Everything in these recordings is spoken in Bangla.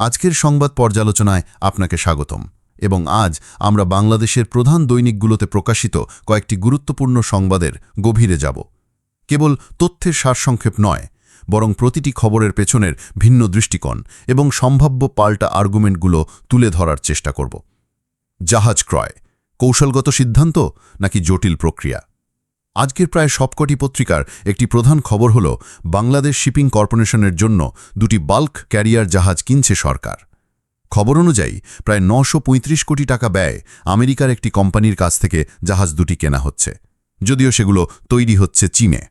আজকের সংবাদ পর্যালোচনায় আপনাকে স্বাগতম। এবং আজ আমরা বাংলাদেশের প্রধান দৈনিকগুলোতে প্রকাশিত কয়েকটি গুরুত্বপূর্ণ সংবাদের গভীরে যাব। কেবল তথ্যের সারসংক্ষেপ নয়, বরং প্রতিটি খবরের পেছনের ভিন্ন দৃষ্টিকোণ এবং সম্ভাব্য পাল্টা আর্গুমেন্টগুলো তুলে ধরার চেষ্টা করব। জাহাজ ক্রয়, কৌশলগত সিদ্ধান্ত নাকি জটিল প্রক্রিয়া? আজকের প্রায় সবকটি পত্রিকার একটি প্রধান খবর হল, বাংলাদেশ শিপিং কর্পোরেশনের জন্য দুটি বাল্ক ক্যারিয়ার জাহাজ কিনছে সরকার। খবর অনুযায়ী, প্রায় নশো কোটি টাকা ব্যয় আমেরিকার একটি কোম্পানির কাছ থেকে জাহাজ দুটি কেনা হচ্ছে, যদিও সেগুলো তৈরি হচ্ছে চীনে।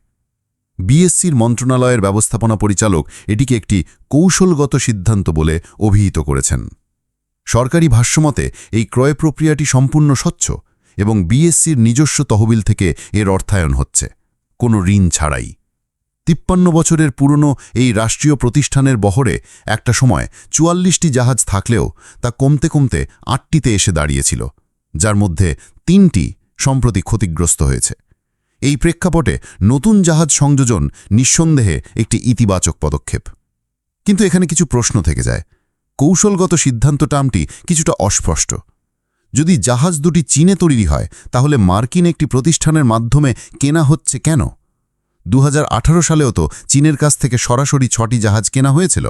বিএসসির মন্ত্রণালয়ের ব্যবস্থাপনা পরিচালক এটিকে একটি কৌশলগত সিদ্ধান্ত বলে অভিহিত করেছেন। সরকারি ভাষ্যমতে, এই ক্রয় প্রক্রিয়াটি সম্পূর্ণ স্বচ্ছ এবং বিএসসির নিজস্ব তহবিল থেকে এর অর্থায়ন হচ্ছে। কোনো ঋণ ছাড়াই। তিপ্পান্ন বছরের পুরনো এই রাষ্ট্রীয় প্রতিষ্ঠানের বহরে একটা সময় চুয়াল্লিশটি জাহাজ থাকলেও তা কমতে কমতে আটটিতে এসে দাঁড়িয়েছিল, যার মধ্যে তিনটি সম্প্রতি ক্ষতিগ্রস্ত হয়েছে। এই প্রেক্ষাপটে নতুন জাহাজ সংযোজন নিঃসন্দেহে একটি ইতিবাচক পদক্ষেপ। কিন্তু এখানে কিছু প্রশ্ন থেকে যায়। কৌশলগত সিদ্ধান্ত টার্মটি কিছুটা অস্পষ্ট। যদি জাহাজ দুটি চীনে তৈরি হয়, তাহলে মার্কিন একটি প্রতিষ্ঠানের মাধ্যমে কেনা হচ্ছে কেন? দু হাজার আঠারো সালেও তো চীনের কাছ থেকে সরাসরি ছটি জাহাজ কেনা হয়েছিল।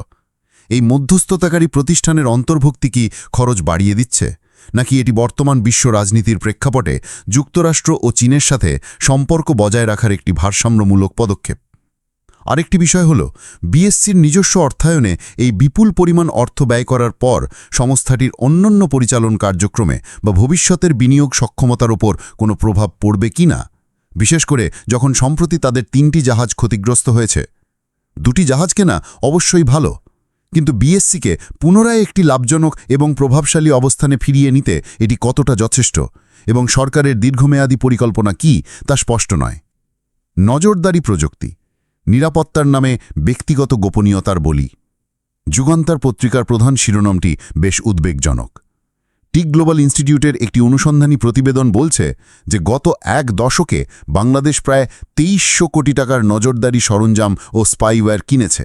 এই মধ্যস্থতাকারী প্রতিষ্ঠানের অন্তর্ভুক্তি কি খরচ বাড়িয়ে দিচ্ছে? নাকি এটি বর্তমান বিশ্ব রাজনীতির প্রেক্ষাপটে যুক্তরাষ্ট্র ও চীনের সাথে সম্পর্ক বজায় রাখার একটি ভারসাম্যমূলক পদক্ষেপ? আরেকটি বিষয় হল, বিএসসির নিজস্ব অর্থায়নে এই বিপুল পরিমাণ অর্থ ব্যয় করার পর সংস্থাটির অন্যান্য পরিচালন কার্যক্রমে বা ভবিষ্যতের বিনিয়োগ সক্ষমতার ওপর কোনো প্রভাব পড়বে কি না? বিশেষ করে যখন সম্প্রতি তাদের তিনটি জাহাজ ক্ষতিগ্রস্ত হয়েছে। দুটি জাহাজ কেনা অবশ্যই ভালো, কিন্তু বিএসসিকে পুনরায় একটি লাভজনক এবং প্রভাবশালী অবস্থানে ফিরিয়ে নিতে এটি কতটা যথেষ্ট এবং সরকারের দীর্ঘমেয়াদী পরিকল্পনা কি তা স্পষ্ট নয়। নজরদারি প্রযুক্তি নিরাপত্তার নামে ব্যক্তিগত গোপনীয়তার বলি। যুগান্তার পত্রিকার প্রধান শিরোনামটি বেশ উদ্বেগজনক। টিক গ্লোবাল ইনস্টিটিউটের একটি অনুসন্ধানী প্রতিবেদন বলছে যে, গত এক দশকে বাংলাদেশ প্রায় তেইশশো কোটি টাকার নজরদারি সরঞ্জাম ও স্পাইওয়্যার কিনেছে।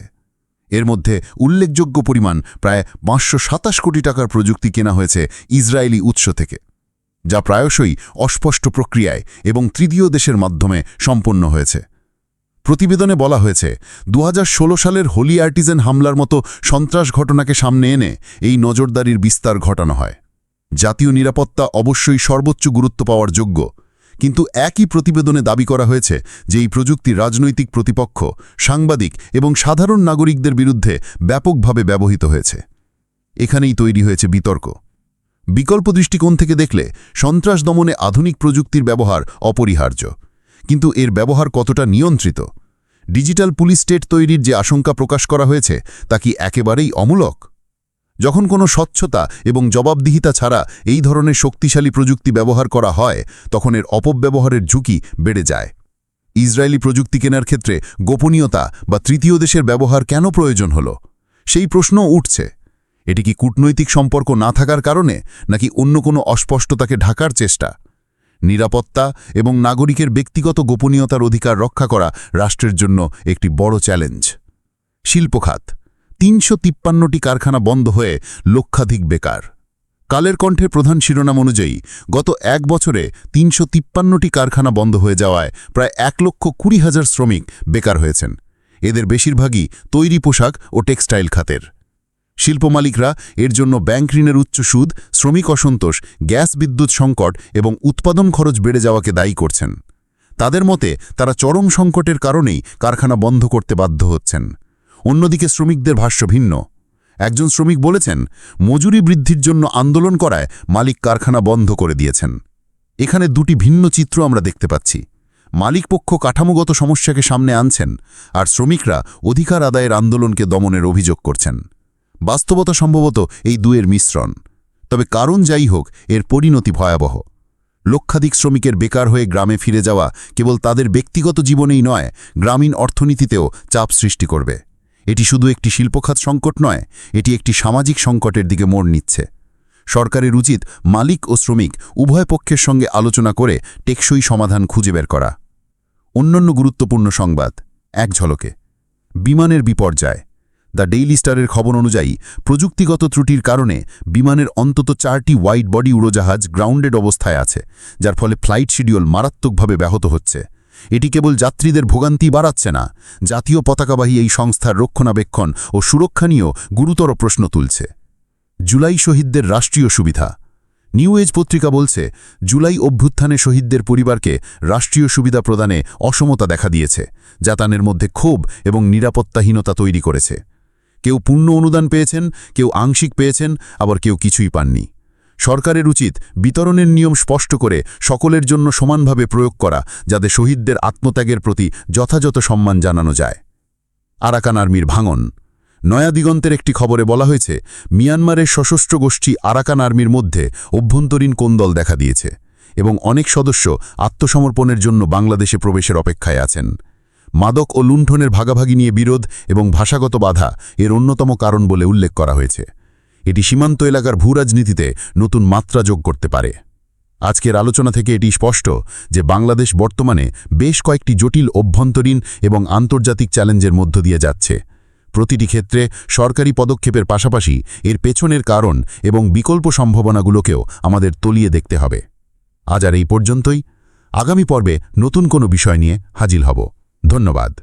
এর মধ্যে উল্লেখযোগ্য পরিমাণ প্রায় পাঁচশো সাতাশ কোটি টাকার প্রযুক্তি কেনা হয়েছে ইসরায়েলি উৎস থেকে, যা প্রায়শই অস্পষ্ট প্রক্রিয়ায় এবং তৃতীয় দেশের মাধ্যমে সম্পন্ন হয়েছে। প্রতিবেদনে বলা হয়েছে দু হাজার ষোলো সালের হোলি আর্টিজেন হামলার মতো সন্ত্রাস ঘটনাকে সামনে এনে এই নজরদারির বিস্তার ঘটানো হয়। জাতীয় নিরাপত্তা অবশ্যই সর্বোচ্চ গুরুত্ব পাওয়ার যোগ্য, কিন্তু একই প্রতিবেদনে দাবি করা হয়েছে যে এই প্রযুক্তি রাজনৈতিক প্রতিপক্ষ, সাংবাদিক এবং সাধারণ নাগরিকদের বিরুদ্ধে ব্যাপকভাবে ব্যবহৃত হয়েছে। এখানেই তৈরি হয়েছে বিতর্ক। বিকল্প দৃষ্টিকোণ থেকে দেখলে সন্ত্রাস দমনে আধুনিক প্রযুক্তির ব্যবহার অপরিহার্য। কিন্তু এর ব্যবহার কতটা নিয়ন্ত্রিত? ডিজিটাল পুলিশ স্টেট তৈরির যে আশঙ্কা প্রকাশ করা হয়েছে, তা কি একেবারেই অমূলক? যখন কোনো স্বচ্ছতা এবং জবাবদিহিতা ছাড়া এই ধরনের শক্তিশালী প্রযুক্তি ব্যবহার করা হয়, তখন এর অপব্যবহারের ঝুঁকি বেড়ে যায়। ইসরায়েলি প্রযুক্তি কেনার ক্ষেত্রে গোপনীয়তা বা তৃতীয় দেশের ব্যবহার কেন প্রয়োজন হল? সেই প্রশ্ন উঠছে। এটি কি কূটনৈতিক সম্পর্ক না থাকার কারণে, নাকি অন্য কোনো অস্পষ্টতাকে ঢাকার চেষ্টা? নিরাপত্তা এবং নাগরিকের ব্যক্তিগত গোপনীয়তার অধিকার রক্ষা করা রাষ্ট্রের জন্য একটি বড় চ্যালেঞ্জ। শিল্পখাত, তিনশো তিপ্পান্নটি কারখানা বন্ধ হয়ে লক্ষাধিক বেকার। কালের কণ্ঠের প্রধান শিরোনাম অনুযায়ী, গত এক বছরে তিনশো তিপ্পান্নটি কারখানা বন্ধ হয়ে যাওয়ায় প্রায় এক লক্ষ কুড়ি হাজার শ্রমিক বেকার হয়েছেন। এদের বেশিরভাগই তৈরি পোশাক ও টেক্সটাইল খাতের। শিল্প মালিকরা এর জন্য ব্যাংক ঋণের উচ্চ সুদ, শ্রমিক অসন্তোষ, গ্যাস বিদ্যুৎ সংকট এবং উৎপাদন খরচ বেড়ে যাওয়াকে দায়ী করছেন। তাদের মতে, তারা চরম সংকটের কারণেই কারখানা বন্ধ করতে বাধ্য হচ্ছেন। অন্যদিকে শ্রমিকদের ভাষ্য ভিন্ন। একজন শ্রমিক বলেছেন, মজুরি বৃদ্ধির জন্য আন্দোলন করায় মালিক কারখানা বন্ধ করে দিয়েছেন। এখানে দুটি ভিন্ন চিত্র আমরা দেখতে পাচ্ছি। মালিকপক্ষ কাঠামোগত সমস্যাকে সামনে আনছেন আর শ্রমিকরা অধিকার আদায়ের আন্দোলনকে দমনের অভিযোগ করছেন। বাস্তবতা সম্ভবত এই দুয়ের মিশ্রণ। তবে কারণ যাই হোক, এর পরিণতি ভয়াবহ। লক্ষাধিক শ্রমিকের বেকার হয়ে গ্রামে ফিরে যাওয়া কেবল তাদের ব্যক্তিগত জীবনেই নয়, গ্রামীণ অর্থনীতিতেও চাপ সৃষ্টি করবে। এটি শুধু একটি শিল্পখাত সংকট নয়, এটি একটি সামাজিক সংকটের দিকে মোড় নিচ্ছে। সরকারের উচিত মালিক ও শ্রমিক উভয় পক্ষের সঙ্গে আলোচনা করে টেকসই সমাধান খুঁজে বের করা। অন্যান্য গুরুত্বপূর্ণ সংবাদ, এক ঝলকে। বিমানের বিপর্যয়। দ্য ডেইলি স্টারের খবর অনুযায়ী, প্রযুক্তিগত ত্রুটির কারণে বিমানের অন্তত চারটি হোয়াইট বডি উড়োজাহাজ গ্রাউন্ডেড অবস্থায় আছে, যার ফলে ফ্লাইট শিডিউল মারাত্মকভাবে ব্যাহত হচ্ছে। এটি কেবল যাত্রীদের ভোগান্তি বাড়াচ্ছে না, জাতীয় পতাকাবাহী এই সংস্থার রক্ষণাবেক্ষণ ও সুরক্ষা নিয়েও গুরুতর প্রশ্ন তুলছে। জুলাই শহীদদের রাষ্ট্রীয় সুবিধা। নিউ এজ পত্রিকা বলছে, জুলাই অভ্যুত্থানে শহীদদের পরিবারকে রাষ্ট্রীয় সুবিধা প্রদানে অসমতা দেখা দিয়েছে, যা তাদের মধ্যে ক্ষোভ এবং নিরাপত্তাহীনতা তৈরি করেছে। কেউ পূর্ণ অনুদান পেয়েছেন, কেউ আংশিক পেয়েছেন, আবার কেউ কিছুই পাননি। সরকারের উচিত বিতরণের নিয়ম স্পষ্ট করে সকলের জন্য সমানভাবে প্রয়োগ করা, যাতে শহীদদের আত্মত্যাগের প্রতি যথাযথ সম্মান জানানো যায়। আরাকান আর্মির ভাঙন। নয়া দিগন্তের একটি খবরে বলা হয়েছে, মিয়ানমারের সশস্ত্র গোষ্ঠী আরাকান আর্মির মধ্যে অভ্যন্তরীণ কোন্দল দেখা দিয়েছে এবং অনেক সদস্য আত্মসমর্পণের জন্য বাংলাদেশে প্রবেশের অপেক্ষায় আছেন। মাদক ও লুণ্ঠনের ভাগাভাগি নিয়ে বিরোধ এবং ভাষাগত বাধা এর অন্যতম কারণ বলে উল্লেখ করা হয়েছে। এটি সীমান্ত এলাকার ভূরাজনীতিতে নতুন মাত্রা যোগ করতে পারে। আজকের আলোচনা থেকে এটি স্পষ্ট যে বাংলাদেশ বর্তমানে বেশ কয়েকটি জটিল অভ্যন্তরীণ এবং আন্তর্জাতিক চ্যালেঞ্জের মধ্য দিয়ে যাচ্ছে। প্রতিটি ক্ষেত্রে সরকারি পদক্ষেপের পাশাপাশি এর পেছনের কারণ এবং বিকল্প সম্ভাবনাগুলোকেও আমাদের তলিয়ে দেখতে হবে। আজ আর এই পর্যন্তই। আগামী পর্বে নতুন কোনো বিষয় নিয়ে হাজির হব। ধন্যবাদ।